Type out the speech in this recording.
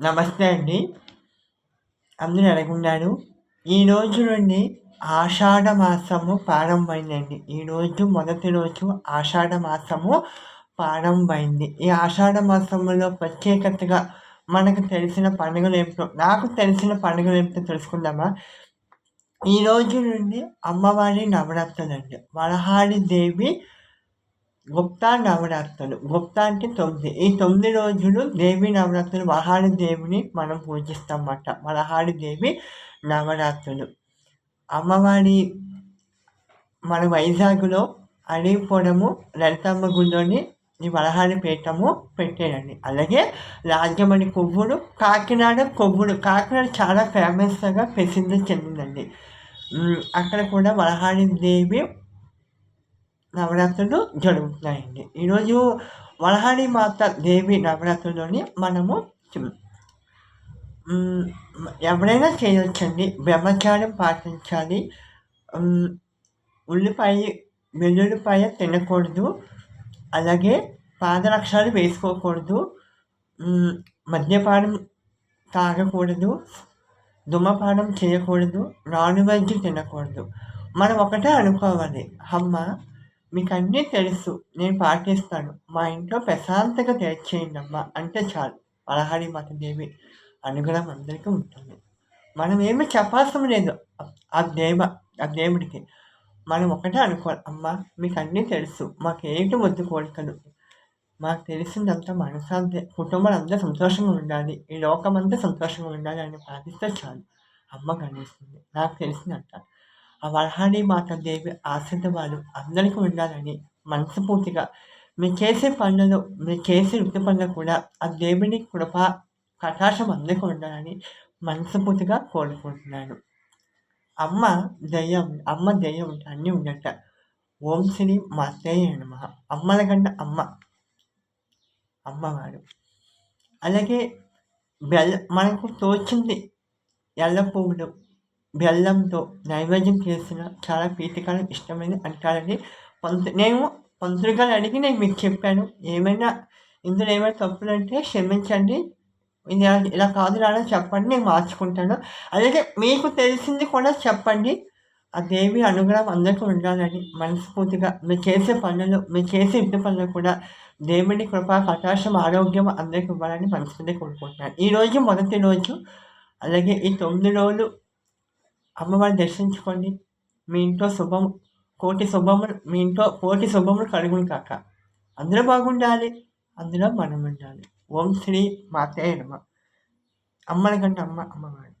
నమస్తే అండి. అందరూ ఎలాగున్నారు? ఈ రోజు నుండి ఆషాఢ మాసము ప్రారంభమైందండి. ఈరోజు మొదటి రోజు ఆషాఢ మాసము ప్రారంభమైంది. ఈ ఆషాఢ మాసంలో ప్రత్యేకతగా మనకు తెలిసిన పండుగలు ఏమిటో నాకు తెలిసిన పండుగలు ఏమిటో తెలుసుకుందామా? ఈ రోజు నుండి అమ్మవారి నవరాత్రులు అండి వరహాడి దేవి గుప్తా నవరాత్రులు. గుప్తా అంటే తొమ్మిది. ఈ తొమ్మిది రోజులు దేవి నవరాత్రులు వరహాడి దేవిని మనం పూజిస్తాం అన్నమాట వరహాడి దేవి నవరాత్రులు. అమ్మవారి మన వైజాగ్లో అడిగిపోవడము లలితమ్మ గుడిలోని ఈ వరహాడి పీఠము పెట్టేయండి అలాగే రాజమణి కొవ్వుడు కాకినాడ కొవ్వుడు కాకినాడ చాలా ఫేమస్గా ప్రసిద్ధి చెందిందండి. అక్కడ కూడా వరహాడి దేవి నవరాత్రులు జరుగుతున్నాయండి. ఈరోజు వలహారి మాత దేవి నవరాత్రులని మనము ఎవరైనా చేయొచ్చండి. బ్రహ్మచారం పాటించాలి. ఉల్లిపాయ వెల్లుల్లిపాయ తినకూడదు. అలాగే పాదరక్షాలు వేసుకోకూడదు. మద్యపానం తాగకూడదు. ధూమపానం చేయకూడదు. నాన్ వెజ్ తినకూడదు. మనం ఒకటే అనుకోవాలి. అమ్మ మీకు అన్నీ తెలుసు. నేను పాటిస్తాను. మా ఇంట్లో ప్రశాంతంగా తెచ్చేయండి అమ్మా. అంటే చాలు. పలహారి మాత దేవి అనుగ్రహం అందరికీ ఉంటుంది. మనం ఏమి చెప్పాల్సిన లేదు. ఆ దేవ ఆ దేవుడికి. మనం ఒకటే అనుకోవాలి. అమ్మ మీకు అన్నీ తెలుసు. మాకు ఏంటి వద్దు కోరికలు? మాకు తెలిసిందంతా మనసాంతి కుటుంబాలు అందరూ సంతోషంగా ఉండాలి. ఈ లోకం అంతా సంతోషంగా ఉండాలి అని ప్రార్థిస్తే చాలు. అమ్మ కనిపిస్తుంది. నాకు తెలిసిందంట. ఆ వరహాడి మాత దేవి ఆశీర్వాదాలు అందరికీ ఉండాలని మనస్ఫూర్తిగా. మీరు చేసే పనులు మీరు చేసే వృత్తి పనులు కూడా ఆ దేవుని కృప కటాక్షం అందరికీ ఉండాలని మనస్ఫూర్తిగా కోరుకుంటున్నాను. అమ్మ దయ్యం అమ్మ దయ్యం అన్నీ ఉండట. ఓం శ్రీ మాతయ్య నమ. అమ్మల కంటే అమ్మ అమ్మవారు. అలాగే బెల్ల మనకు తోచింది ఎల్ల పువ్వులు బెల్లంతో నైవేద్యం చేసిన చాలా ప్రీతికరం ఇష్టమైనది అంటారని పంతు నేను పంతులు గారు అడిగి నేను మీకు చెప్పాను. ఏమైనా ఇందులో ఏమైనా తప్పులు అంటే క్షమించండి. ఇది ఇలా కాదు రాలో చెప్పండి నేను మార్చుకుంటాను. అలాగే మీకు తెలిసింది కూడా చెప్పండి. ఆ దేవి అనుగ్రహం అందరికీ ఉండాలని మనస్ఫూర్తిగా మీరు చేసే పనులు మీరు చేసే ఇంటి పనులు కూడా దేవుడి కృప కటాశం ఆరోగ్యం అందరికీ ఇవ్వాలని మనస్ఫూర్తిగా కోరుకుంటున్నాను. ఈరోజు మొదటి రోజు అలాగే ఈ తొమ్మిది రోజులు అమ్మవారిని దర్శించుకోండి. మీ ఇంట్లో శుభం కోటి శుభములు మీ ఇంట్లో కోటి శుభములు కలుగును కాక అందరూ బాగుండాలి అందులో మనం ఉండాలి ఓం శ్రీ మాతే నమ. అమ్మల కంటే అమ్మ అమ్మవారి.